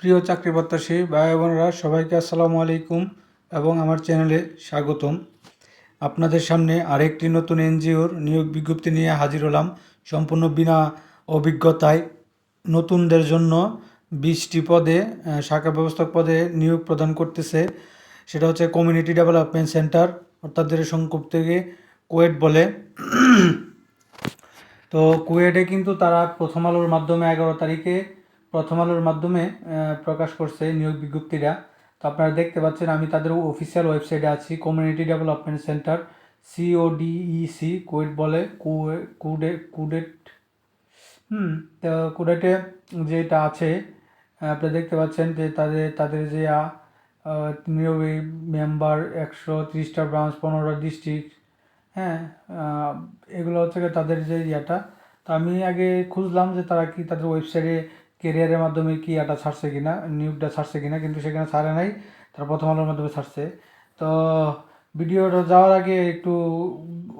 প্রিয় চাকরি প্রত্যাশী ভাই বোনেরা সবাইকে আসসালামু আলাইকুম এবং আমার চ্যানেলে স্বাগতম। আপনাদের সামনে আরেকটি নতুন এনজিওর নিয়োগ বিজ্ঞপ্তি নিয়ে হাজির হলাম। সম্পূর্ণ বিনা অভিজ্ঞতায় নতুনদের জন্য বিশটি পদে শাখা ব্যবস্থাপক পদে নিয়োগ প্রদান করতেছে। সেটা হচ্ছে কমিউনিটি ডেভেলপমেন্ট সেন্টার, অর্থাৎ যেটা সংক্ষেপ থেকে কোয়েট বলে। তো কুয়েটে কিন্তু তারা প্রথম আলোর মাধ্যমে এগারো তারিখে প্রথম আলোর মাধ্যমে প্রকাশ করছে নিয়োগ বিজ্ঞপ্তিটা তো আপনারা দেখতে পাচ্ছেন, আমি তাদের অফিসিয়াল ওয়েবসাইটে আছি কমিউনিটি ডেভেলপমেন্ট সেন্টার সিওডিইসি কুয়েট বলে কুডে কুডেট হুম, তো কুডেটে যেটা আছে আপনারা দেখতে পাচ্ছেন যে তাদের তাদের যে নিয়োগী মেম্বার একশো ত্রিশটা ব্রাঞ্চ পনেরোটা ডিস্ট্রিক্ট হ্যাঁ এগুলো হচ্ছে তাদের যে ইয়েটা। তো আমি আগে খুঁজলাম যে তারা কি তাদের ওয়েবসাইটে কেরিয়ারের মাধ্যমে কি এটা ছাড়ছে কিনা নিয়োগটা ছাড়ছে কিনা কিন্তু সেখানে ছাড়ে নাই, তারা প্রথম আলোর মাধ্যমে ছাড়ছে। তো ভিডিওটা যাওয়ার আগে একটু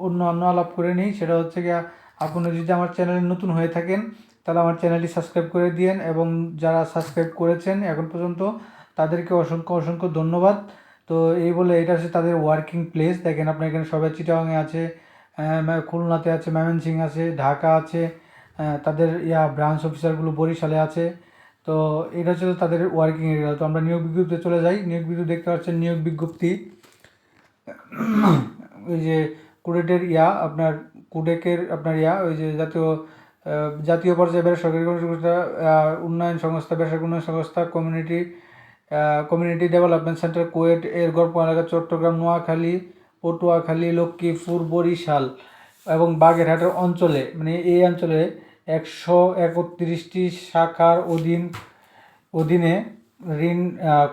অন্য অন্য আলাপ করে নিই, সেটা হচ্ছে গিয়া আপনি যদি আমার চ্যানেলে নতুন হয়ে থাকেন, তাহলে আমার চ্যানেলটি সাবস্ক্রাইব করে দিয়েন এবং যারা সাবস্ক্রাইব করেছেন এখন পর্যন্ত, তাদেরকে অসংখ্য অসংখ্য ধন্যবাদ। তো এই বলে এটা হচ্ছে তাদের ওয়ার্কিং প্লেস দেখেন আপনার এখানে সবাই চিটাগাংয়ে আছে খুলনাতে আছে, ময়মনসিংহ আছে, ঢাকা আছে তাদের, ইয়া ব্রাঞ্চ অফিসারগুলো বরিশালে আছে। তো এটা হচ্ছে তাদের ওয়ার্কিং এরিয়া তো আমরা নিয়োগ বিজ্ঞপ্তিতে চলে যাই। নিয়োগ বিজ্ঞপ্তি দেখতে পাচ্ছেন, নিয়োগ বিজ্ঞপ্তি। ওই যে কুডেটের ইয়া, আপনার কুডেকের, আপনার ইয়া, ওই যে জাতীয় জাতীয় পর্যায়ে বেসরকারি সংস্থা উন্নয়ন সংস্থা, বেসরকারি উন্নয়ন সংস্থা কমিউনিটি কমিউনিটি ডেভেলপমেন্ট সেন্টার কুয়েট এর গল্প এলাকা চট্টগ্রাম, নোয়াখালী, পটুয়াখালী, লক্ষ্মীপুর, বরিশাল। এবং বাগেরহাটের অঞ্চলে মানে এই অঞ্চলে একশো একত্রিশটি শাখার অধীন, অধীনে ঋণ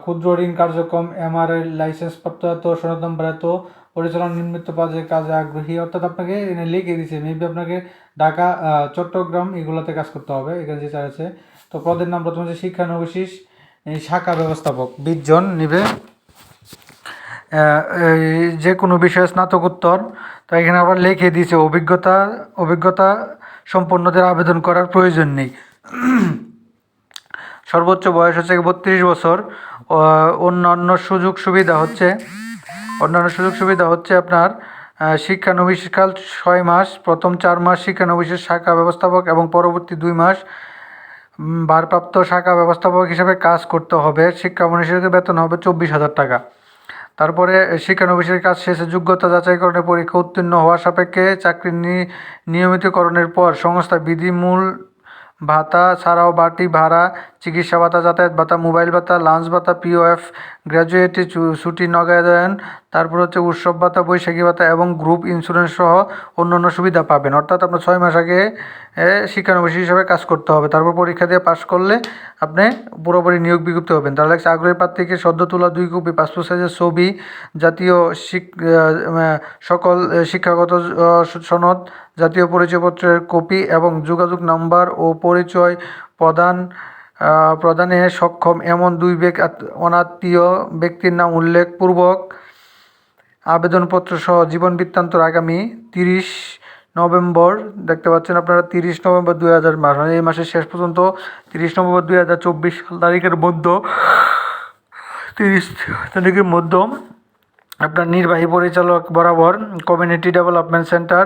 ক্ষুদ্র ঋণ কার্যক্রম এমআরএল লাইসেন্সপ্রাপ্ত এত সনদম্বর এত পরিচালনা নির্মিত কাজে কাজে আগ্রহী। অর্থাৎ আপনাকে এখানে লিখে দিছে মেবি আপনাকে ঢাকা চট্টগ্রাম এগুলোতে কাজ করতে হবে, এখানে যে আছে তো পদের নাম প্রথমে হচ্ছে শিক্ষানবিশেষ এই শাখা ব্যবস্থাপক। বিশ জন নিবে। যে কোনো বিষয়ে স্নাতকোত্তর, তো এখানে আবার লিখে দিয়েছে, অভিজ্ঞতা অভিজ্ঞতা সম্পন্নদের আবেদন করার প্রয়োজন নেই। সর্বোচ্চ বয়স হচ্ছে বত্রিশ বছর। অন্যান্য সুযোগ সুবিধা হচ্ছে, অন্যান্য সুযোগ সুবিধা হচ্ছে আপনার শিক্ষানবিশকাল ছয় মাস, প্রথম চার মাস শিক্ষানবিশেষ শাখা ব্যবস্থাপক এবং পরবর্তী দুই মাস ভারপ্রাপ্ত শাখা ব্যবস্থাপক হিসেবে কাজ করতে হবে। শিক্ষা মনীষীকে বেতন হবে চব্বিশ হাজার টাকা। তারপরে শিক্ষানবিশের কাজ শেষে যোগ্যতা যাচাইকরণের পরীক্ষা উত্তীর্ণ হওয়া সাপেক্ষে চাকরি নিয়মিতকরণের পর সংস্থা বিধিমূল ভাতা ছাড়াও বাড়তি ভাড়া চিকিৎসা ভাতা, যাতায়াত ভাতা, মোবাইল ভাতা, লাঞ্চ ভাতা, পিওএফ গ্র্যাজুয়েটি ছুটি নগদায়ন তারপর হচ্ছে উৎসব ভাতা, বৈশাখী ভাতা এবং গ্রুপ ইন্স্যুরেন্স সহ অন্যান্য সুবিধা পাবেন। অর্থাৎ আপনার ছয় মাস আগে শিক্ষানবিশ হিসাবে কাজ করতে হবে। তারপর পরীক্ষা দিয়ে পাশ করলে আপনি পুরোপুরি নিয়োগ বিজ্ঞপ্তি হবেন। তাহলে আগ্রহী প্রার্থীকে সদ্য তোলা দুই কপি, পাসপোর্ট সাইজের ছবি, জাতীয় সকল শিক্ষাগত সনদ, জাতীয় পরিচয়পত্রের কপি এবং যোগাযোগ নাম্বার ও পরিচয় প্রদান প্রদানে সক্ষম এমন দুই অনাত্মীয় ব্যক্তির নাম উল্লেখপূর্বক আবেদনপত্র সহ জীবন বৃত্তান্তর আগামী তিরিশ নভেম্বর, দেখতে পাচ্ছেন আপনারা, তিরিশ নভেম্বর দুই হাজার মাস মানে এই মাসের শেষ পর্যন্ত তিরিশ নভেম্বর দুই হাজার চব্বিশ সাল তারিখের মধ্যে, তিরিশ তারিখের মধ্যে আপনার নির্বাহী পরিচালক বরাবর কমিউনিটি ডেভেলপমেন্ট সেন্টার,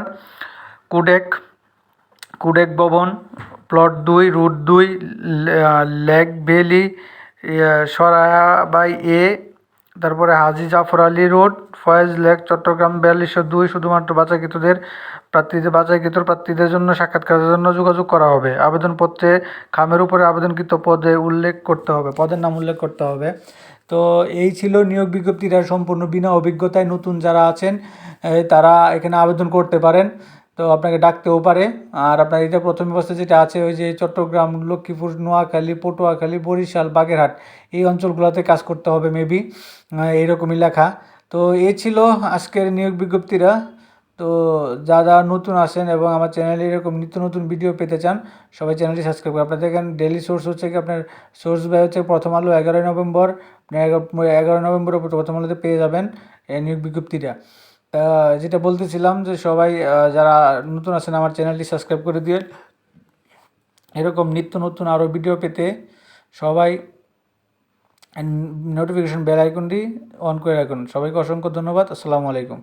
কুডেক কুডেক ভবন প্লট দুই, রুট দুই লেক ভ্যালি সরায়া বাই এ, তারপরে হাজি জাফর আলী রোড, ফয়েজ লেক, চট্টগ্রাম বিয়াল্লিশশো দুই শুধুমাত্র বাছাইকৃতদের প্রার্থীদের, বাছাইকৃত প্রার্থীদের জন্য, সাক্ষাৎকারের জন্য যোগাযোগ করা হবে। আবেদনপত্রে খামের উপরে আবেদনকৃত পদে উল্লেখ করতে হবে, পদের নাম উল্লেখ করতে হবে। তো এই ছিল নিয়োগ বিজ্ঞপ্তিটা সম্পূর্ণ। বিনা অভিজ্ঞতায় নতুন যারা আছেন তারা এখানে আবেদন করতে পারেন। তো আপনাকে ডাকতেও পারে। আর আপনার এটা প্রথম অবস্থায় যেটা আছে, ওই যে চট্টগ্রাম, লক্ষ্মীপুর, নোয়াখালী, পটুয়াখালী, বরিশাল, বাগেরহাট, এই অঞ্চলগুলোতে কাজ করতে হবে মেবি এইরকমই লেখা। তো এ ছিল আজকের নিয়োগ বিজ্ঞপ্তিরা। তো যারা নতুন আসেন এবং আমার চ্যানেলে এরকম নিত্য নতুন ভিডিও পেতে চান, সবাই চ্যানেলটি সাবস্ক্রাইব করে আপনার দেখেন ডেলি সোর্স হচ্ছে কি আপনার সোর্স বাই হচ্ছে প্রথম আলো এগারোই নভেম্বর। এগারো নভেম্বরে প্রথম আলোতে পেয়ে যাবেন নিয়োগ বিজ্ঞপ্তিটা। যেটা বলতেছিলাম যে সবাই যারা নতুন আছেন আমার চ্যানেলটি সাবস্ক্রাইব করে দিয়ে এরকম নিত্য নতুন আরও ভিডিও পেতে সবাই নোটিফিকেশন বেল আইকনটি অন করে রাখুন। সবাইকে অসংখ্য ধন্যবাদ। আসসালামু আলাইকুম।